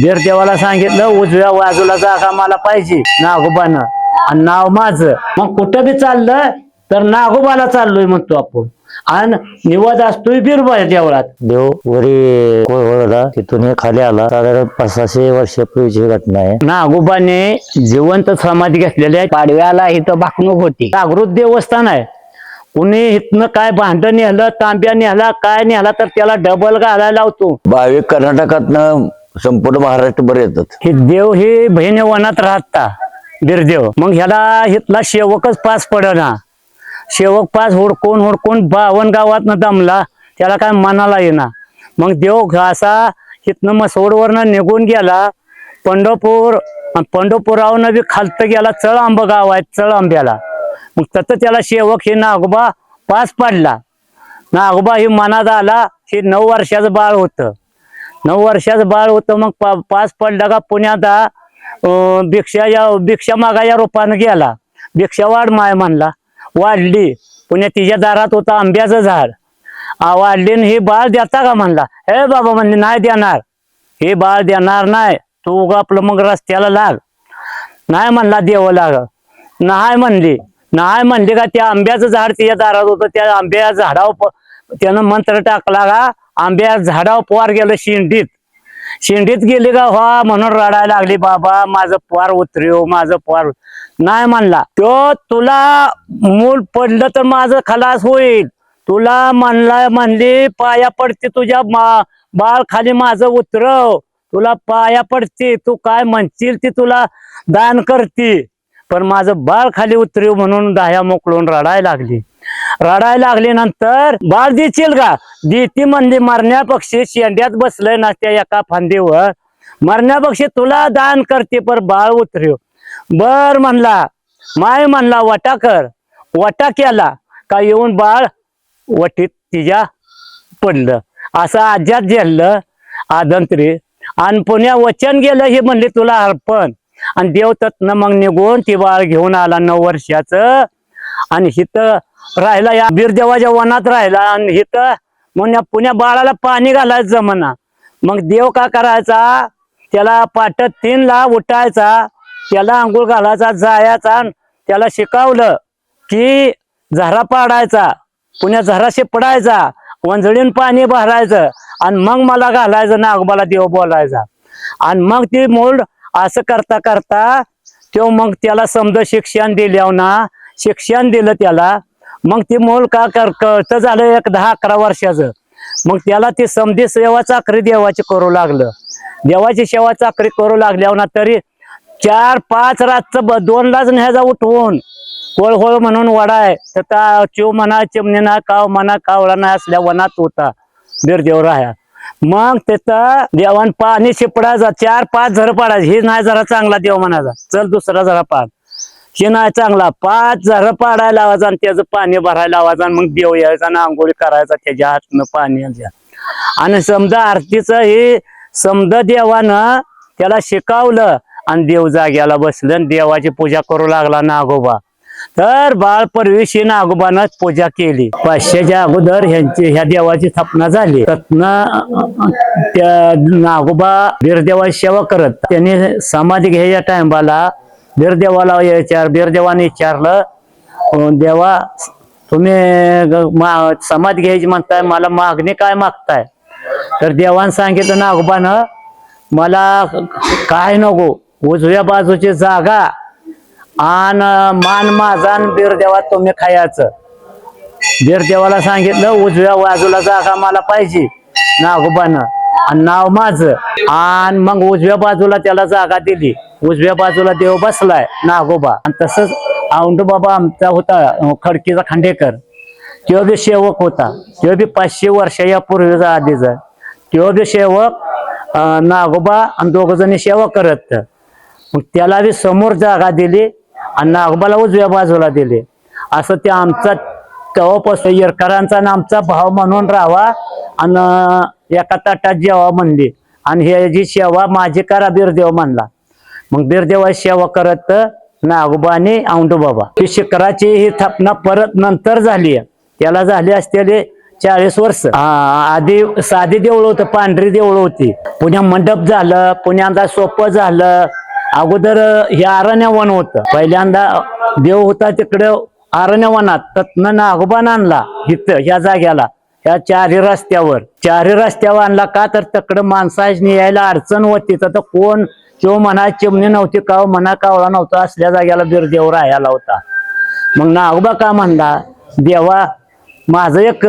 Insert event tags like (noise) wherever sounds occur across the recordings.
बीर देवाला सांगितलं उजव्या बाजूला जागा मला पाहिजे नागोबानं. आणि नाव माझं. मग कुठं बी चाललं तर नागोबाला चाललोय म्हणतो आपण. आणि निवाद असतोय बिरबा देवळात. देव वरी कोळवळला तिथून हे खाली आला. साधारण पाच सहाशे वर्षापूर्वीची घटना आहे. नागोबाने जिवंत समाधी घेतलेल्या पाडव्याला इथं भाकणूक होती. जागृत देवस्थान आहे. कुणी इथनं काय भांडं नेलं तांब्या नेला काय नेला तर त्याला डबल घालायला लावतो. भाविक कर्नाटकातनं संपूर्ण महाराष्ट्रभर येतात. हे देव हे बहिणी वनात राहता बिरदेव. मग ह्याला इथला शेवकच पास पडना. शेवक पास हुडकून हुडकून बावन गावात दमला त्याला काय मनाला येना मग देव असा इथनं मसोडवरनं निघून गेला पंढरपूर अन पंढरपुरावनं बी खालतं गेला चळ आंब गाव आहे चळ आंब्याला मग तसं त्याला शेवक हे नागोबा पास पडला. नागोबा हे मनात आला हे नऊ वर्षाचं बाळ होतं. नऊ वर्षाचं बाळ होतं मग पा पास पडला का पुण्यात भिक्षा या भिक्षा मागा या रूपानं गेला. भिक्षा वाढ माय म्हणला. वाढली. पुण्या तिच्या दारात होतं आंब्याचं झाड. वाढली न हे बाळ देता का म्हणला. हे बाबा म्हणले नाही देणार. हे बाळ देणार नाही. तू उगा आपलं मग रस्त्याला लाग. नाही म्हणला देव लाग. नाही म्हणली. नाही म्हणली का त्या आंब्याचं झाड तिच्या दारात होतं त्या आंब्या झाडावर प- त्यानं मंत्र टाकला का आंब्या झाडावर पोर गेलं शिंडीत. शिंडीत गेली का व्हा म्हणून रडायला लागली बाबा माझं पोर उतरव माझं पोर नाही म्हणला. तो तुला मूल पडलं तर माझं खलास होईल. तुला म्हणला म्हणली पाया पडते तुझ्या मा- बाळ खाली माझं उतरव. तुला पाया पडते तू काय म्हणशील ती तुला दान करते. पण माझं बाळ खाली उतरव म्हणून दाह्या मोकळून रडायला लागली. रडायला लागली नंतर बाळ देशील का? देती म्हणजे मरण्यापक्षी शेंड्यात बसलंय ना त्या एका फांदीवर. मरण्यापक्षी तुला दान करते पर बाळ उतरव बर म्हणला. माय म्हणला वटा कर. वटा केला का? येऊन बाळ वटीत तिच्या पडलं. असं आज्यात झेललं आदंत्री. आणि पुण्या वचन गेलं हे म्हणले तुला अर्पण. आणि देव तत्न मग निघून ती बाळ घेऊन आला नऊ वर्षाचं. आणि हिथं राहिला या बिरदेवाच्या वनात राहिला आणि इथं म्हणून पुण्या बाळाला पाणी घालायचं जमना मग देव का करायचा? त्याला पाट तीनला उठायचा त्याला आंघोळ घालायचा जायचा आणि त्याला शिकवलं की झरा पाडायचा पुण्या झरा शिपडायचा वंजळीन पाणी भरायचं आणि मग मला घालायचं नागबाला देव बोलायचा. आणि मग ती मूळ असं करता करता तो मग त्याला समज शिक्षण दिल्यावर ना शिक्षण दिलं त्याला मग ते मूल का कर कळतं झालं एक दहा अकरा वर्षाचं. मग त्याला ती समधी सेवा चाकरी देवाची करू लागलं. देवाची सेवा चाकरी करू लागल्यावर ना तरी चार पाच रातचं ब- दोनलाच न्यायचा उठवून कोळहोळ म्हणून वडाय. तर चिव म्हणा चिमणी ना काव म्हणा कावळा ना असल्या वनात होता. बिरदेव राहा मग तिथं देवान पाणी शिपडायचा. चार पाच झर पाडायचं. हे नाही जरा चांगला देव म्हणायचा. चल दुसरा जरा पाड. हे नाही चांगला. पाच झर पाडायला लावायचा आणि त्याचं पाणी भरायला लावायचा आणि मग देव यायचा आणि आंघोळी करायचा त्याच्या हातनं पाणी आणि समजा आरतीचं हे समजा देवानं त्याला शिकवलं आणि देव जाग्याला बसलं आणि देवाची पूजा करू लागला नागोबा. तर बाळ परविशी नागोबानं पूजा केली. पाचशेच्या अगोदर ह्यांची ह्या देवाची स्थापना झाली. रत्न त्या नागोबा बिरदेवाची सेवा करत. त्यांनी समाधी घ्यायच्या टायमाला बिरदेवाला विचार बिरदेवाने विचारलं देवा तुम्ही ग- मा- घ्यायची म्हणताय मला मागणी काय मागताय? तर देवान सांगितलं नागोबानं मला काय नको उजव्या बाजूची जागा आन मान माझान आणि बिरदेवा तुम्ही खायचं. बिरदेवाला सांगितलं उजव्या बाजूला जागा मला पाहिजे नागोबानं आणि नाव माझं. आणि मग उजव्या बाजूला त्याला जागा दिली. उजव्या बाजूला देव बसलाय नागोबा. आणि तसंच औंडबाबा बाबा आमचा होता खडकीचा खांडेकर. तो बी सेवक होता. तो बी पाचशे वर्ष या पूर्वीचा आधीचा. तो बी सेवक नागोबा आणि दोघ जणी सेवा करत. मग त्याला बी समोर जागा दिली आणि नागोबाला उजव्या बाजूला दिली. असं ते आमचा तेव्हापासून येरकरांचा आणि आमचा भाव म्हणून राहावा आणि एका ताटात जेवा म्हणली. आणि ह्याची सेवा माझी करा बिरदेव म्हणला मग बिरदेवा सेवा करत नागोबा आणि औंढू बाबा. ही शिखराची ही स्थापना परत नंतर झाली. त्याला झाली असलेले चाळीस वर्ष. आधी साधी देवळ होतं पांढरी देवळ होती. पुण्या मंडप झालं पुण्यांदा सोपं झालं. अगोदर हे अरण्यवन होतं. पहिल्यांदा देव होता तिकडे अरण्यवनात तत्न नागोबान आणला इथं ह्या जाग्याला ह्या चारी रस्त्यावर. चारी रस्त्यावर आणला का तर तिकडं माणसाने यायला अडचण होती. तर कोण तो म्हणा चिमणी नव्हती का म्हणा कावळा नव्हता असल्या जाग्याला बिरदेव राहायला होता. मग नागोबा का म्हणला देवा माझं एक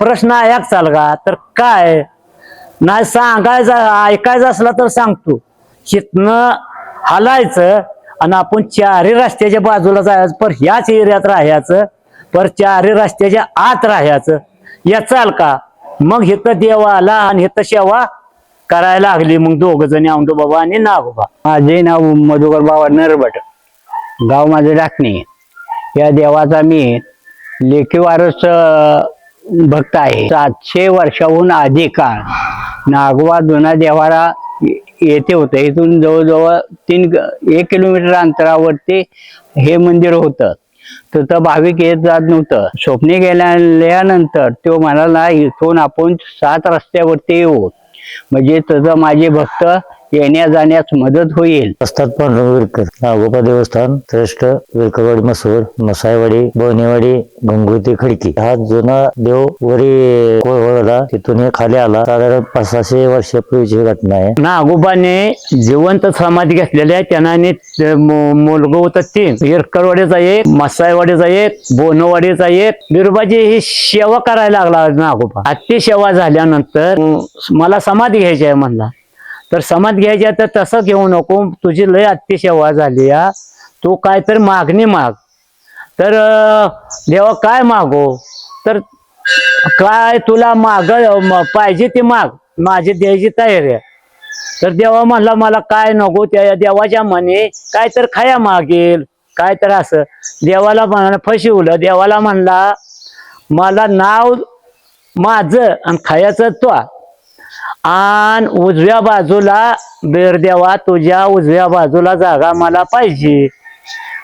प्रश्न ऐक चाल का तर काय? नाही सांगायचं ऐकायचं असला तर सांगतो शिकणं हलायचं आणि आपण चारही रस्त्याच्या बाजूला जायचं पर ह्याच एरियात राहायचं पर चारही रस्त्याच्या आत राहायचं. या चाल का? मग हिथं देवा आला आणि हिथं शेवा करायला लागली. मग दोघ जणी औंदो बाबा आणि नागोबा माझे नाव मधुकर बाबा नरभट गाव माझे डाकणे या देवाचा मी लेखीवारस भक्त आहे. सातशे वर्षाहून आधी काळ नागवा जुना देवारा येथे होतं. इथून जवळजवळ तीन एक किलोमीटर अंतरावरती हे मंदिर होतं. तिथं भाविक येत जात नव्हतं. स्वप्ने गेल्यानंतर तो म्हणाला इथून आपण सात रस्त्यावरती येऊ. म्हणजे तुझं माझे भक्त येण्या जाण्यास मदत होईल. असतात पांडुरंग विरकर नागोबा देवस्थान श्रेष्ठ विरकरवाडी मसूर मसाईवाडी बोनेवाडी गंगोती खडकी. हा जुना देव वरी कोळवळला तिथून हे खाली आला. साधारण पाच सहाशे वर्षापूर्वीची घटना आहे. नागोबाने जिवंत समाधी घेतलेल्या त्यांना आणि ते मु- मुलगा होता तीन इरकरवाडीचा एक मसाईवाडीचा एक बोनवाडीचा एक बिरबाजी ही सेवा करायला लागला नागोबा अति सेवा झाल्यानंतर मला समाधी घ्यायची आहे म्हणला. तर समज घ्यायची तर तसं घेऊ नको. तुझी लय अति सेवा झाली या तू काय तर मागणी माग. तर देवा काय मागो? तर काय तुला माग म- पाहिजे ती माग. माझी द्यायची तयारी आहे. तर देवा म्हणला मला काय नको त्या देवाच्या म्हणे काय तर खाया मागेल. काय तर असं. देवाला म्हणा फसवलं. देवाला म्हणला मला नाव माझं आणि खायचं तो आणि उजव्या बाजूला बेरदेवा तुझ्या उजव्या बाजूला जागा मला पाहिजे.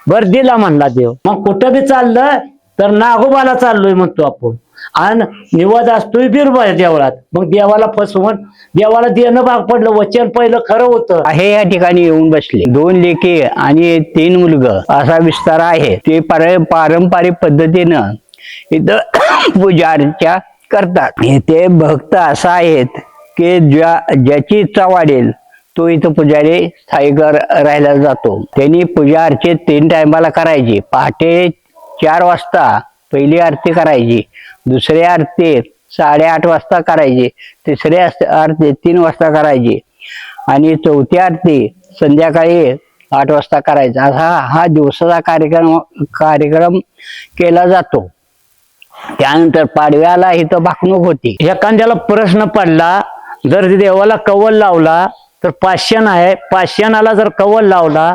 बर दिला म्हणला देव. मग कुठं बी चाललं तर नागोबाला चाललोय म्हणतो आपण. आणि निवाद असतोय बिरबा देवळात. मग देवाला फसवून देवाला देणं भाग पडलं. वचन पहिलं खरं होतं. आहे या ठिकाणी येऊन बसले. दोन लेके आणि तीन मुलग. असा विस्तार आहे. ते पार पारंपरिक पद्धतीनं इथं (coughs) पूजा करतात. ते भक्त असा आहेत. की ज्या ज्याची इच्छा वाढेल तो इथं पुजारी स्थायिक राहिला जातो. त्यांनी पूजा अर्चे तीन टायमाला करायची. पहाटे चार वाजता पहिली आरती करायची. दुसरी आरती साडेआठ वाजता करायची. तिसरी आरती तीन वाजता करायची. आणि चौथी आरती संध्याकाळी आठ वाजता करायचा. असा हा दिवसाचा कार्यक्रम कार्यक्रम केला जातो. त्यानंतर पाडव्याला इथं भाकणूक होती. एखाद्याला प्रश्न पडला जर देवाला कवल लावला तर पाचशेन आहे. पाचशेनाला जर कवल लावला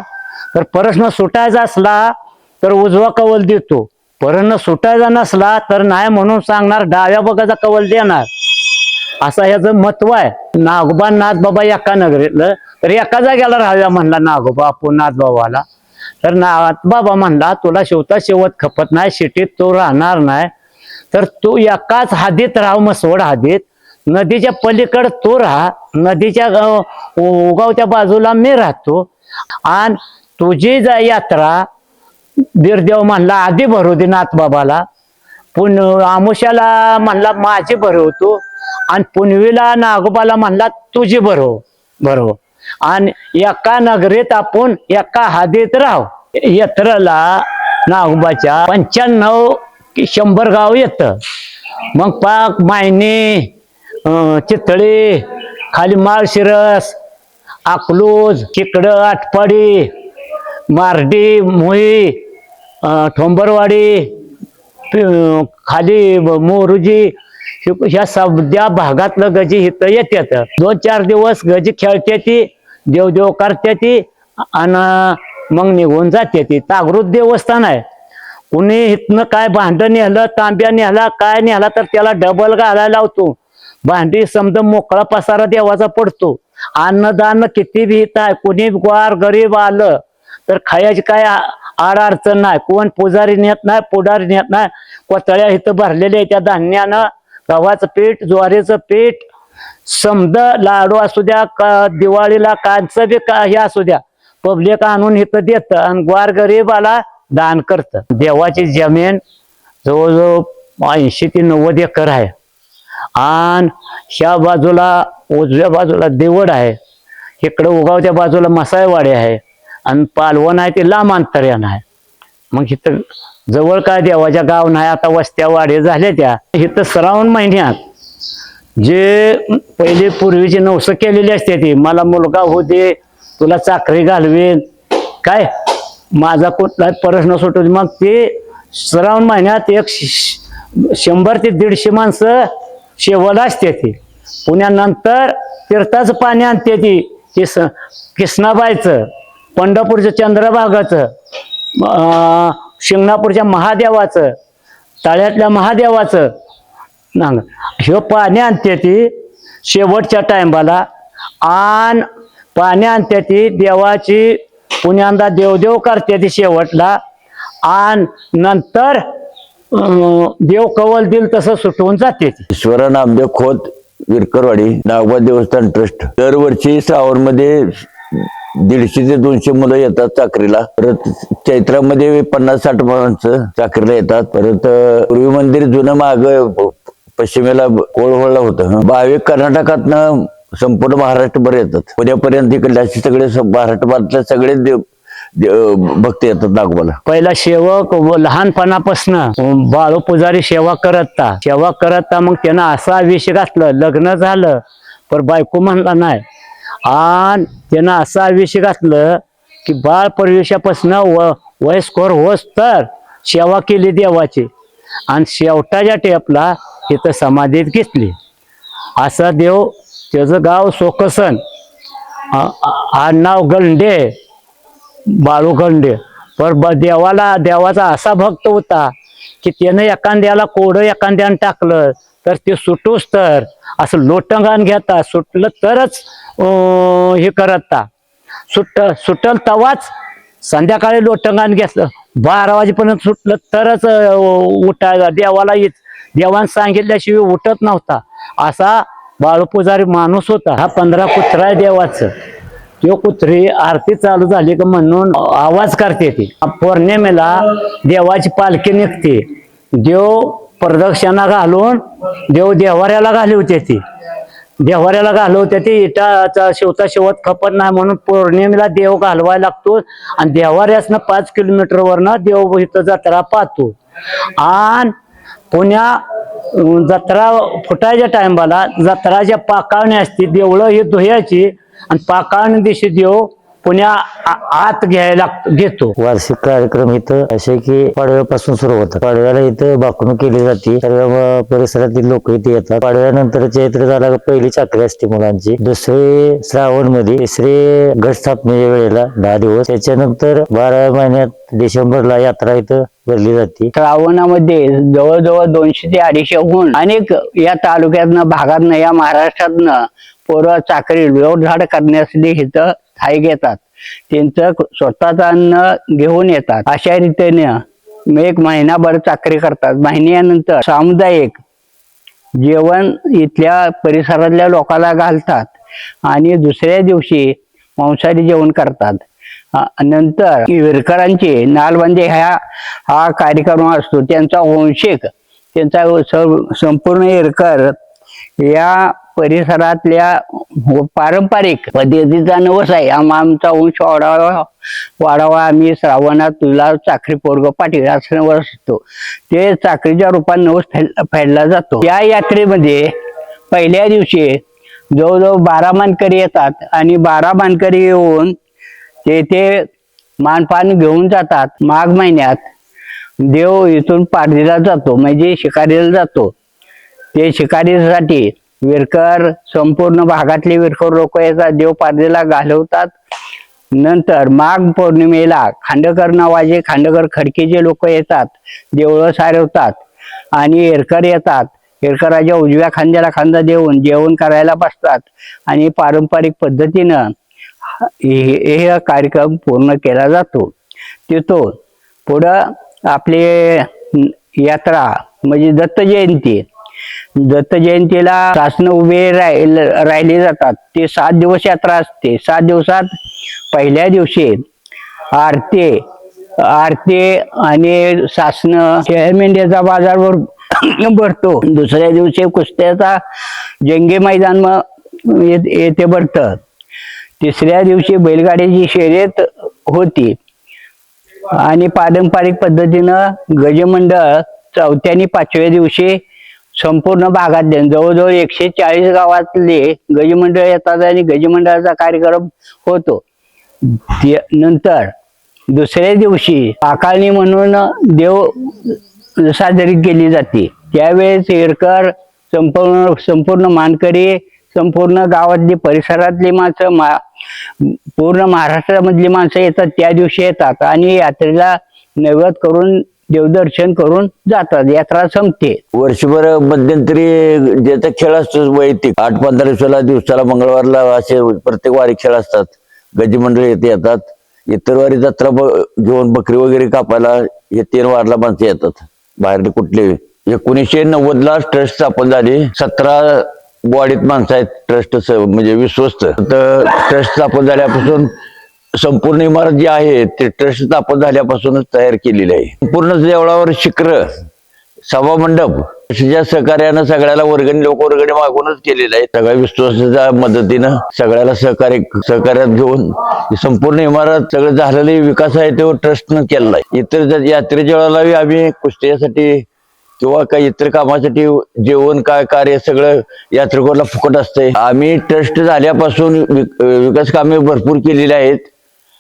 तर प्रश्न सुटायचा असला तर उजवा कवल देतो. प्रश्न सुटायचा नसला तर नाही म्हणून सांगणार डाव्या बघाचा कवल देणार. असं ह्याचं महत्त्व आहे. नागोबा नाथ बाबा एका नगरीतलं तर एका जाग्याला राहाव्या म्हणला नागोबा आपण नाथ बाबाला तर नाथ बाबा म्हणला तुला शेवता शेवत खपत नाही शिटीत तो राहणार नाही. तर तू एकाच हादीत राह मसवड हादीत. नदीच्या पलीकडे तो राहा नदीच्या गाव- उगावच्या बाजूला मी राहतो. आणि तुझी जा यात्रा बिरदेव म्हणला आधी भरू दे नाथ बाबाला. पुन आमुष्याला म्हणला माझी भरवतो आणि पुनवीला नागोबाला म्हणला तुझी भरव भरव. आणि एका नगरीत आपण एका हादीत राहू. यात्राला नागोबाच्या पंच्याण्णव शंभर गाव येतं. मग पाक मायने चितळे खाली माळशिरस आकलोज चिकडं आटपाडी मार्डी मोही ठोंबरवाडी खाली मोरुजी ह्या- ह्या सध्या भागातलं गजी इथं येतात दोन चार दिवस गजी खेळते ती देवदेव करते ती आणि मग निघून जाते ती तागृत देवस्थान आहे. कुणी इथनं काय भांडं नेलं तांब्या नेला काय नेला तर त्याला डबल घालायला लावतो. भांडी समजा मोकळा पसारा देवाचा पडतो. अन्नदान किती बी आहे कुणी ग्वार गरीब आलं तर खायची काय आड अडचण नाही. कोण पुजारी नेत नाही पुढारी नेत नाही कोतळ्या इथं भरलेल्या त्या धान्यानं. गव्हाचं पीठ ज्वारीचं पीठ समद लाडू असू द्या का दिवाळीला कांचं बी का हे असू द्या. पब्लिक आणून इथं देतं आणि ग्वार गरीबाला दान करतं. देवाची जमीन जवळजवळ ऐंशी ते नव्वद एकर आहे. आणि ह्या बाजूला उजव्या बाजूला देवड आहे. इकडं उगावच्या बाजूला मसायवाडी आहे. आणि पालवण आहे ते लांब अंतर्यान आहे. मग इथं जवळ काय देवाच्या गाव नाही आता वस्त्या वाडे झाल्या त्या. इथं श्रावण महिन्यात जे पहिले पूर्वीची नवसं केलेली असते ती मला मुलगा होते तुला चाकरी घालवेन. काय? माझा कुठला प्रश्न सुटू मग ते श्रावण महिन्यात एक श- शंभर ते दीडशे माणसं शेवट असते ती. पुण्यानंतर तीर्थाचं पाणी आणते ती किस किसनाबाईचं पंढरपूरचं चंद्रभागाचं शिंगणापूरच्या महादेवाचं तळ्यातल्या महादेवाचं नांग हे पाणी आणते ती शेवटच्या टायमाला आण पाणी आणते ती देवाची पुण्यांदा देवदेव करते ती शेवटला. आण नंतर देव कवल दिल तसं सुटवून जाते ईश्वर नामदेव खोत विरकरवाडी नागवा देवस्थान ट्रस्ट. दरवर्षी श्रावणमध्ये दीडशे ते दोनशे मुलं येतात चाकरीला. परत चैत्रामध्ये पन्नास साठ माणसं चाकरीला येतात. परत पूर्वी मंदिर जुनं माग पश्चिमेला कोळवळला होतं. भाविक कर्नाटकातनं संपूर्ण महाराष्ट्रभर येतात. उद्यापर्यंत इकडल्या सगळे स- सगळे देव- भक्त येतात नागोबाला पहिला सेवक व लहानपणापासनं बाळू पुजारी सेवा करता. सेवा करता मग त्यानं असा विषय घातलं लग्न झालं पण बायको म्हणला नाही. आणि त्यानं असा विषय घातलं की बाळ परवेशापासनं व वयस्कर होस तर सेवा केली देवाची. आणि शेवटाच्या टेपला इथं समाधीत घेतली. असा देव त्याचं गाव सोकसन आ- आ- आडनाव गंडे बाळू पर ब- देवाला देवाचा असा भक्त होता की त्यानं एखाद्याला कोडं एखाद्यानं टाकलं तर ते सुटूस तर. असं लोटंगान घेता सुटलं तरच हे करता. सुट सुटल तवाच संध्याकाळी लोटंगान घेतलं. बारा वाजेपर्यंत सुटलं तरच उठायला देवाला येत. देवानं सांगितल्याशिवाय उठत नव्हता. असा बाळू पुजारी माणूस होता हा पंधरा कुत्रा आहे देवाचं. तो कुत्री आरती चालू झाली का म्हणून आवाज करते ती. पौर्णिमेला देवाची पालखी निघते. देव प्रदक्षिणा घालून देव देवाऱ्याला घालवते ती. देवाऱ्याला घालवते ती. इटाचा शेवता शिवत खपत नाही म्हणून पौर्णिमेला देव घालवायला लागतो आणि देवाऱ्यासनं पाच किलोमीटरवरनं देव इथं जत्रा पाहतो. आणि पुण्या जत्रा फुटायच्या टायमाला जत्राच्या पाकावणी असते. देवळं ही धुयाची आणि पाकावणी दिवशी देव पुण्या आत घ्यायला घेतो. वार्षिक कार्यक्रम इथं असे की पाडव्यापासून सुरू होतात. पाडव्याला इथं बाकणूक केली जाते. सर्व परिसरातील लोक इथे येतात. पाडव्यानंतर चैत्र झाला पहिली चाकरी असते मुलांची. दुसरे श्रावणमध्ये तिसरे घट स्थापनेच्या वेळेला दहा दिवस. त्याच्यानंतर बाराव्या महिन्यात डिसेंबरला यात्रा इथं भरली जाते. श्रावणामध्ये जवळजवळ दोनशे ते अडीचशेहून अनेक या तालुक्यातनं भागातनं या महाराष्ट्रातनं पोरं चाकरी झाड करण्यासाठी इथं स्थायिक येतात त्यांचं स्वतःच अन्न घेऊन येतात. अशा रीतीने एक महिनाभर चाकरी करतात. महिन्यानंतर सामुदायिक जेवण इथल्या परिसरातल्या लोकांना घालतात आणि दुसऱ्या दिवशी मांसाहारी जेवण करतात. नंतर विरकरांचे नालबंदी म्हणजे ह्या हा कार्यक्रम असतो. त्यांचा वंशिक त्यांचा संपूर्ण इरकर या परिसरातल्या पारंपरिक पद्धतीचा नवस आहे. आम- आमचा वंश वाढावा वाढावा. आम्ही श्रावणात तुला चाकरी पोरग पाटील असं नवस असतो. ते चाकरीच्या रूपात नवस फेड- फेडला जातो. या यात्रेमध्ये पहिल्या दिवशी जवळजवळ बारा मानकरी येतात आणि बारा मानकरी येऊन ते ते मानपान घेऊन जातात. माघ महिन्यात देव इथून पारडीला जातो. म्हणजे शिकारीला जातो. ते शिकारीसाठी विरकर संपूर्ण भागातले विरकर लोक येतात देव घालवतात. नंतर माघ पौर्णिमेला खांडकर नावाचे खांडकर खडकेचे लोक येतात देवळं सारवतात आणि एरकर येतात. एरकराच्या उजव्या खांद्याला खांदा देऊन जेवण करायला बसतात आणि पारंपरिक पद्धतीनं हे हे कार्यक्रम पूर्ण केला जातो. तिथून पुढं आपले यात्रा म्हणजे दत्त जयंती दत्त जयंतीला शासन उभे राहिल राहिले जातात. ते सात दिवस यात्रा असते. सात दिवसात पहिल्या दिवशी आरती आरती आणि शासन मेंढ्याचा बाजार भर (clears throat) भरतो. दुसऱ्या दिवशी कुस्त्याचा जंगे मैदान मग ये- येथे भरतं. तिसऱ्या दिवशी बैलगाडीची शर्यत होती. आणि पारंपरिक पद्धतीनं गजमंडळ चौथ्या आणि पाचव्या दिवशी संपूर्ण भागात जवळजवळ एकशे चाळीस गावातले गजमंडळ येतात आणि गजमंडळाचा कार्यक्रम होतो. नंतर दुसऱ्या दिवशी आकाळणी म्हणून देव साजरी केली जाते. त्यावेळेस हेरकर संपूर्ण संपूर्ण मानकरी संपूर्ण गावातली परिसरातली माणसं मा पूर्ण महाराष्ट्रामधली माणसं येतात त्या दिवशी येतात आणि यात्रेला नैवेद्य करून देवदर्शन करून जातात. यात्रा संपते. वर्षभर मध्यंतरी ज्याचा खेळ असतो वैयक्तिक आठ पंधरा दिवसाला दिवसाला मंगळवारला असे प्रत्येक वारी खेळ असतात. गजी मंडळी येथे येतात. इतर वारी जत्रा घेऊन बकरी वगैरे कापायला हे तीन वारला माणसं येतात. बाहेरले कुठले. एकोणीसशे नव्वद ला ट्रस्ट स्थापन झाली. सतरा बॉडीत माणसं आहेत ट्रस्ट म्हणजे विश्वस्त. तर ट्रस्ट स्थापन झाल्यापासून संपूर्ण इमारत जी आहे ते ट्रस्ट स्थापन झाल्यापासूनच तयार केलेली आहे. संपूर्ण देवळावर शिखर सभा मंडप ट्रस्टच्या सहकार्यानं सगळ्याला वर्गणी लोक वर्गणी मागूनच केलेलं आहे सगळ्या विश्वासाच्या मदतीनं सगळ्याला सहकार्य सहकार्यात घेऊन संपूर्ण इमारत सगळं झालेले विकास आहे तो ट्रस्टनं केलेला आहे. इतर यात्रेच्या वेळेलाही आम्ही कुस्त्यासाठी किंवा काही इतर कामासाठी जेवण काय कार्य सगळं यात्रेकरला फुकट असतंय. आम्ही ट्रस्ट झाल्यापासून विक- विकास कामे भरपूर केलेली आहेत.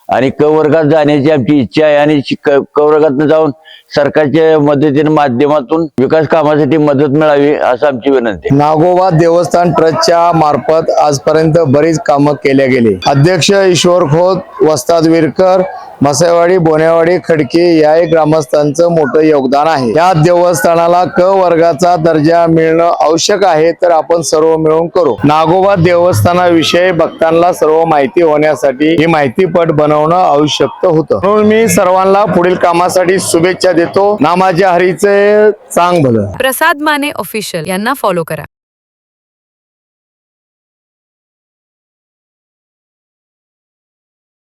आणि क वर्गात जाण्याची आमची इच्छा आहे आणि क वर्गात जाऊन सरकारच्या मदतीने माध्यमातून विकास कामासाठी मदत मिळावी असं आमची विनंती नागोबा देवस्थान ट्रस्टच्या मार्फत आजपर्यंत बरीच कामं केल्या गेली. अध्यक्ष ईश्वर खोत वस्ताद विरकर मसेवाडी बोनेवाडी खडकी या ग्रामस्थांचं मोठं योगदान आहे. या देवस्थानाला क वर्गाचा दर्जा मिळणं आवश्यक आहे तर आपण सर्व मिळून करू. नागोबा देवस्थानाविषयी भक्तांना सर्व माहिती होण्यासाठी ही माहितीपट बनवणं आवश्यक होतं. म्हणून मी सर्वांना पुढील कामासाठी शुभेच्छा देतो. नामाच्या हरीचे चांग भलं प्रसाद माने ऑफिशियल यांना फॉलो करा.